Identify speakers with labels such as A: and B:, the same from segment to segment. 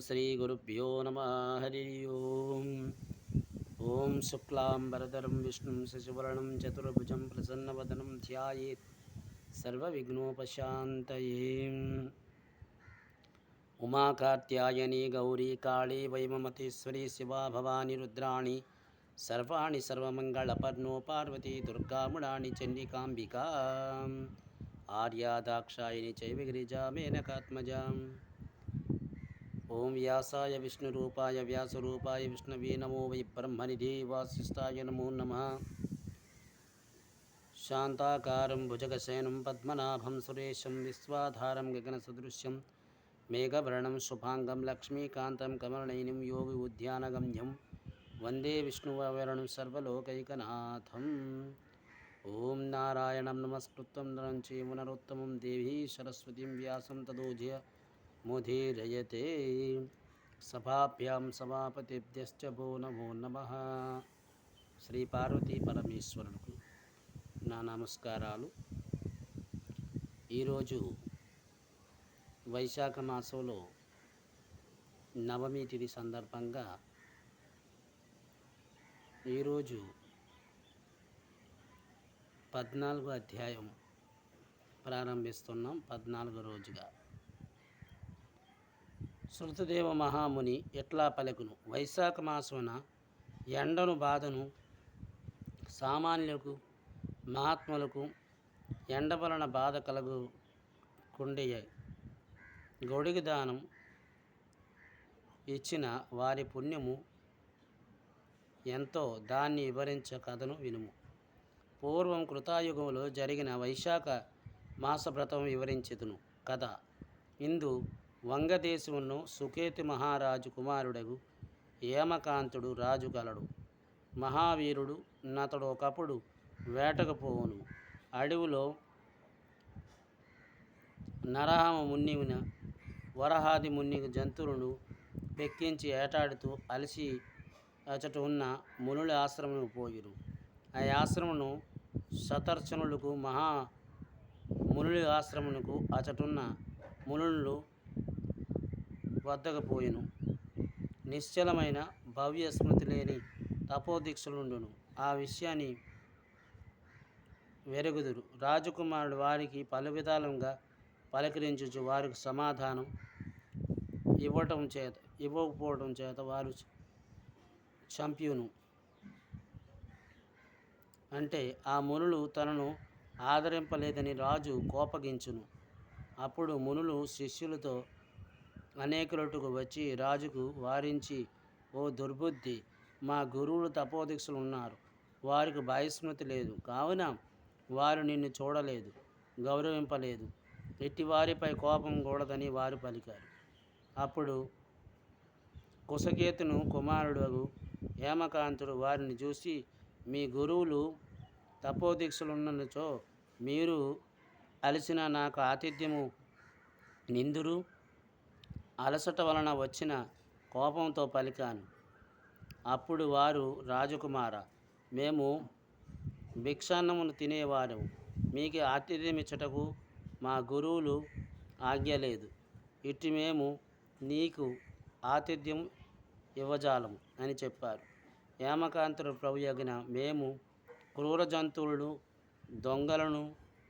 A: శ్రీ గురుభ్యో నమ హరి ఓం ఓం శుక్లాంబరధరం విష్ణుం శశివర్ణం చతుర్భుజం ప్రసన్నవదనం ధ్యాయేత్ సర్వవిఘ్నోపశాంతయే ఉమాకార్త్యాయని గౌరీ కాళీ వైమమతేశ్వరీ శివా భవాని రుద్రాణి సర్వాణి సర్వమంగళపర్ణో పార్వతీ దుర్గాముడాని చండికాంబికా ఆర్యాదాక్షాయిని చైవ గిరిజా మేనకాత్మజాం ఓం వ్యాసాయ విష్ణురూపాయ వ్యాసరూపాయ విష్ణవే నమో వై బ్రహ్మనిధి వాసిష్ఠాయ నమో నమ. శాంతాకారం భుజగశయనం పద్మనాభం సురేశం విశ్వాధారం గగనసదృశ్యం మేఘవర్ణం శుభాంగం లక్ష్మీకాంతం కమలనయనం యోగి ఉద్యానగమ్యం వందే విష్ణువరణం సర్వలోకైకనాథం. ఓం నారాయణం నమస్కృత్వం నరం చేమునరుత్తమం దేవీ సరస్వतीं వ్యాసం తదోజయ ముదీరయతే సభాభ్యాం సభాపతిభ్యశ్చ భో నమో నమ శ్రీ పార్వతీ పరమేశ్వరులకు నా నమస్కారాలు. ఈరోజు వైశాఖ మాసంలో నవమి తిథి సందర్భంగా ఈరోజు పద్నాలుగో అధ్యాయం ప్రారంభిస్తున్నాం. పద్నాలుగో రోజుగా. శృతదేవ మహాముని ఎట్లా పలుకును? వైశాఖ మాసమున ఎండను బాధను సామాన్యులకు మహాత్ములకు ఎండ వలన బాధ కలుగు కుండయ్యాయి గొడుగు దానం ఇచ్చిన వారి పుణ్యము ఎంతో దాన్ని వివరించ కథను వినుము. పూర్వం కృతాయుగంలో జరిగిన వైశాఖ మాస వ్రతం వివరించెదను. కథ. ఇందు వంగదేశమును సుకేతి మహారాజు కుమారుడగు ఏమకాంతుడు రాజుగలడు. మహావీరుడు నతడు ఒకప్పుడు వేటకు పోవును అడవిలో నరహమ మున్నిన వరహాది మున్ని జంతువులను పెక్కించి ఏటాడుతూ అలసి అచట ఉన్న మునుల ఆశ్రమము పోయిరు. ఆ ఆశ్రమను శతర్చనులకు మహా మునుల ఆశ్రమమునకు అచటున్న మునులు వద్దకు పోయెను నిశ్చలమైన భవ్య స్మృతి లేని తపోదీక్షలుండును. ఆ విషయాన్ని వెరుగుదురు. రాజకుమారుడు వారికి పలు విధాలుగా పలకరించుచు వారికి సమాధానం ఇవ్వటం చేత ఇవ్వకపోవడం చేత వారు చంప్యును. అంటే ఆ మునులు తనను ఆదరింపలేదని రాజు కోపగించును. అప్పుడు మునులు శిష్యులతో అనేకులటుకు వచ్చి రాజుకు వారించి ఓ దుర్బుద్ధి మా గురువులు తపోదీక్షలు ఉన్నారు వారికి భయస్మృతి లేదు. కావున వారు నిన్ను చూడలేదు గౌరవింపలేదు. ఎట్టి వారిపై కోపం కూడదని వారు పలికారు. అప్పుడు కుశకేతును కుమారుడు హేమకాంతుడు వారిని చూసి మీ గురువులు తపోదీక్షలున్నచో మీరు అలసిన నాకు ఆతిథ్యము నిందురు. అలసట వలన వచ్చిన కోపంతో పలికాను. అప్పుడు వారు రాజకుమార మేము భిక్షాన్నమును తినేవారు మీకు ఆతిథ్యం ఇచ్చటకు మా గురువులు ఆజ్ఞ లేదు. ఇటు మేము నీకు ఆతిథ్యం ఇవ్వజాలము అని చెప్పారు. హేమకాంతుడు ప్రభు యగిన మేము క్రూర జంతువులను దొంగలను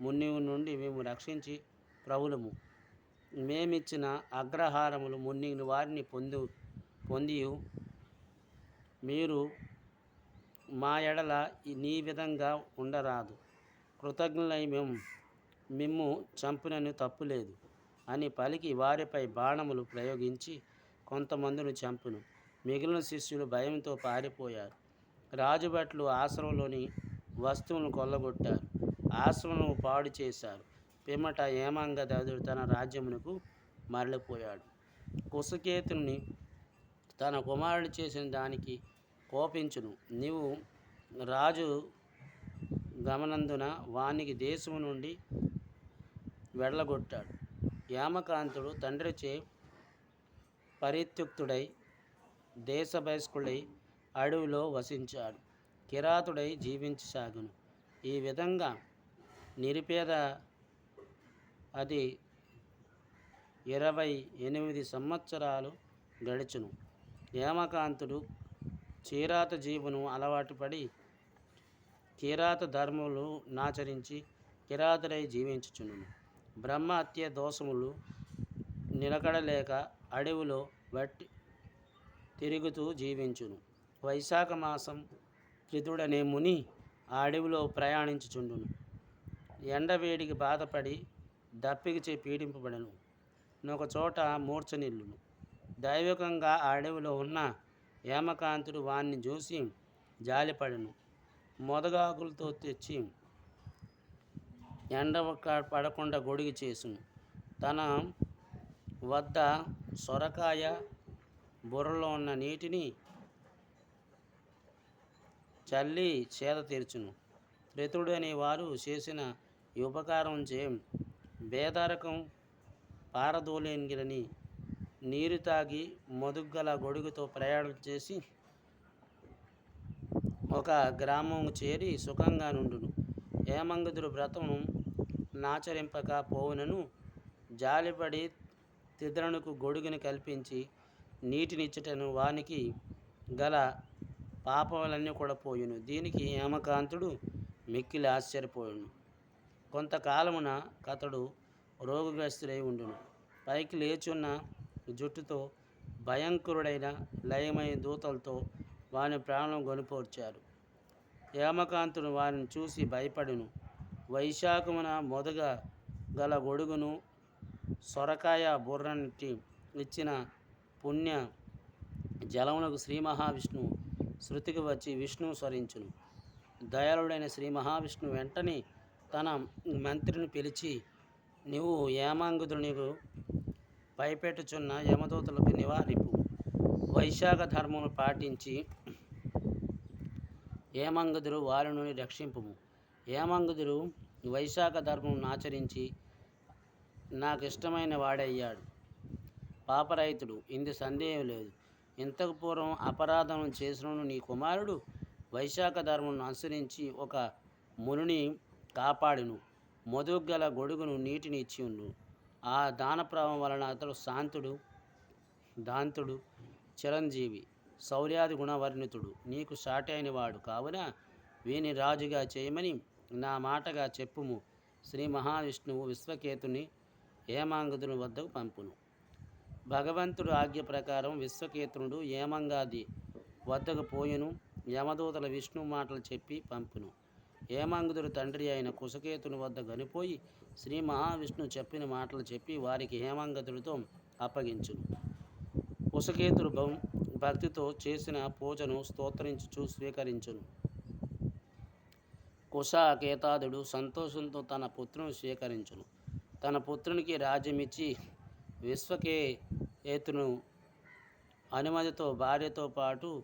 A: మున్నివు నుండి మేము రక్షించి ప్రభులము మేమిచ్చిన అగ్రహారములు మున్ని వారిని పొందు పొంది మీరు మా ఎడల నీ విధంగా ఉండరాదు. కృతజ్ఞులై మేము మిమ్ము చంపునని తప్పులేదు అని పలికి వారిపై బాణములు ప్రయోగించి కొంతమందిని చంపును. మిగిలిన శిష్యులు భయంతో పారిపోయారు. రాజుభట్లు ఆశ్రమంలోని వస్తువులను కొల్లగొట్టారు. ఆశ్రమం పాడు చేశారు. పిమ్మట హేమాంగదాదుడు తన రాజ్యమునకు మరలిపోయాడు. కుశకేతుని తన కుమారుడు చేసిన దానికి కోపించును. నీవు రాజు గమనందున వానికి దేశము నుండి వెళ్ళగొట్టాడు. యామకాంతుడు తండ్రిచే పరిత్యుక్తుడై దేశ అడవిలో వసించాడు. కిరాతుడై జీవించసాగును. ఈ విధంగా నిరుపేద అది ఇరవై ఎనిమిది సంవత్సరాలు గడిచును. హేమకాంతుడు చీరాత జీవును అలవాటు పడి కిరాత ధర్మములు నాచరించి కిరాతుడై జీవించుచును. బ్రహ్మ హత్య దోషములు నిలకడలేక అడవిలో బట్టి తిరుగుతూ జీవించును. వైశాఖ మాసం త్రితుడనే ముని ఆ అడవిలో ప్రయాణించుచుండును. ఎండవేడికి బాధపడి దప్పికిచే పీడింపబడను. ఒక చోట మూర్ఛనిల్లును దైవికంగా ఆ అడవిలో ఉన్న హేమకాంతుడు వాణ్ణి చూసి జాలిపడను. మొదగాకులతో తెచ్చి ఎండ పడకుండా గొడుగు చేసును. తన వద్ద సొరకాయ బుర్రలో ఉన్న నీటిని చల్లి చేద తీర్చును. త్రితుడు అనే వారు చేసిన ఈ ఉపకారం చే బేదరకం పారదోలేనిగిరని నీరు తాగి మొదుగ్గల గొడుగుతో ప్రయాణం చేసి ఒక గ్రామం చేరి సుఖంగా నుండును. హేమంగదుడు వ్రతము నాచరింపక పోవునను జాలిపడి తిద్రణకు గొడుగుని కల్పించి నీటినిచ్చటను వానికి గల పాపములన్నీ కూడా పోయును. దీనికి హేమకాంతుడు మిక్కిలి ఆశ్చర్యపోయును. కొంతకాలమున కతడు రోగగ్రస్తుడై ఉండును. పైకి లేచున్న జుట్టుతో భయంకరుడైన లయమైన దూతలతో వాని ప్రాణం గొనిపోర్చారు. హేమకాంతుడు వారిని చూసి భయపడును. వైశాఖమున మొదగ గల గొడుగును సొరకాయ బుర్రనిటి ఇచ్చిన పుణ్య జలమునకు శ్రీ మహావిష్ణువు శృతికి వచ్చి విష్ణువు స్వరించును. దయాళుడైన శ్రీ మహావిష్ణువు వెంటనే తన మంత్రిని పిలిచి నీవు ఏమాంగుదునికి భయపెట్టుచున్న యమదూతలకు నివారింపు. వైశాఖ ధర్మమును పాటించి ఏమంగుదురు వారి నుండి రక్షింపుము. ఏమంగుదురు వైశాఖ ధర్మం ఆచరించి నాకు ఇష్టమైన వాడయ్యాడు. పాపరైతుడు ఇందు సందేహం లేదు. ఇంతకు పూర్వం అపరాధం చేసిన నీ కుమారుడు వైశాఖ ధర్మం అనుసరించి ఒక మునిని కాపాడును. మధుగల గొడుగును నీటిని ఇచ్చి ఉండు. ఆ దానప్రవం వలన అతడు శాంతుడు దాంతుడు చిరంజీవి శౌర్యాది గుణవర్ణితుడు. నీకు సాటి వాడు కావున వీని రాజుగా చేయమని నా మాటగా చెప్పుము. శ్రీ మహావిష్ణువు విశ్వకేతుని హేమాంగదుని వద్దకు పంపును. భగవంతుడు ఆజ్ఞ ప్రకారం విశ్వకేతునుడు ఏమంగాది వద్దకు పోయును. యమదూతల విష్ణు మాటలు చెప్పి పంపును. హేమాంగుదుడు తండ్రి అయిన కుశకేతుని వద్ద గనిపోయి శ్రీ మహావిష్ణువు చెప్పిన మాటలు చెప్పి వారికి హేమాంగదుడితో అప్పగించును. కుశకేతుడు భక్తితో చేసిన పూజను స్తోత్రించుచు స్వీకరించును. కుశ కేతాదుడు సంతోషంతో తన పుత్రుని స్వీకరించును. తన పుత్రునికి రాజ్యమిచ్చి విశ్వకేతును అనుమతితో భార్యతో పాటు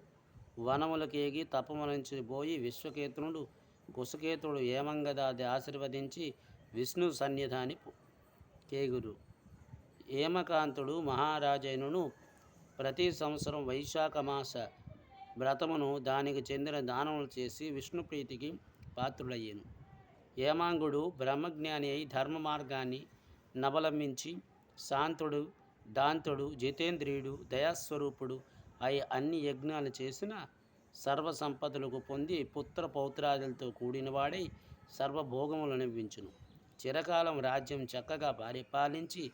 A: వనములకేగి తపమనించిపోయి విశ్వకేతునుడు కుశకేతుడు ఏమంగదాది ఆశీర్వదించి విష్ణు సన్నిధాని కేగురు ఏమకాంతుడు మహారాజైనను ప్రతి సంవత్సరం వైశాఖ మాస వ్రతమును దానికి చెందిన దానములు చేసి విష్ణు ప్రీతికి పాత్రుడయ్యాను. ఏమాంగుడు బ్రహ్మజ్ఞాని అయి ధర్మ మార్గాన్ని నవలంబించి శాంతుడు దాంతుడు జితేంద్రియుడు దయాస్వరూపుడు అయి అన్ని యజ్ఞాలు చేసిన సర్వసంపదలకు పొంది పుత్ర పౌత్రాదులతో కూడినవాడై సర్వభోగములు నివ్వించును చిరకాలం రాజ్యం చక్కగా పరిపాలించి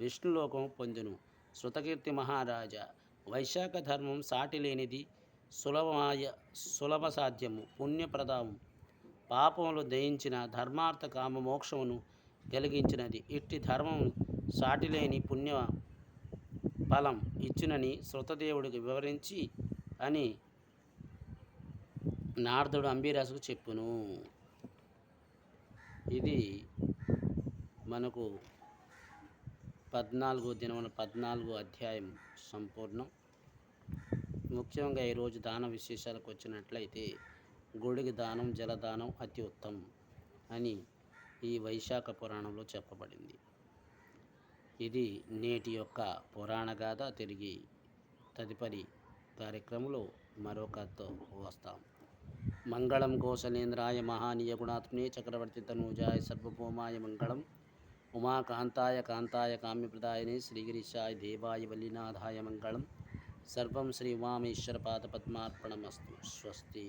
A: విష్ణులోకం పొందును. శృతకీర్తి మహారాజా వైశాఖ ధర్మం సాటి లేనిది సులభమాయ సులభ సాధ్యము పుణ్యప్రదాము. పాపములు దయించిన ధర్మార్థ కామ మోక్షమును కలిగించినది. ఇట్టి ధర్మం సాటిలేని పుణ్య ఫలం ఇచ్చునని శృతదేవుడికి వివరించి అని నారదుడు అంబీరాసుకు చెప్పును. ఇది మనకు పద్నాలుగో దినమున పద్నాలుగో అధ్యాయం సంపూర్ణం. ముఖ్యంగా ఈరోజు దాన విశేషాలకు వచ్చినట్లయితే గుడికి దానం జలదానం అతి ఉత్తమం అని ఈ వైశాఖ పురాణంలో చెప్పబడింది. ఇది నేటి యొక్క పురాణ గాథ. తిరిగి తదుపరి కార్యక్రమంలో మరొకతో వస్తాం. మంగళం కోసలేంద్రాయ మహానీయ గుణాత్మనే చక్రవర్తి తనూజాయ సర్వభౌమాయ మంగళం ఉమాకాంతాయ కాంతాయ కామ్యప్రదాయనే శ్రీగిరిశాయ దేవాయ వల్లినాథాయ మంగళం. సర్వం శ్రీ ఉమామేశ్వర పాదపద్మార్పణమస్తు స్వస్తి.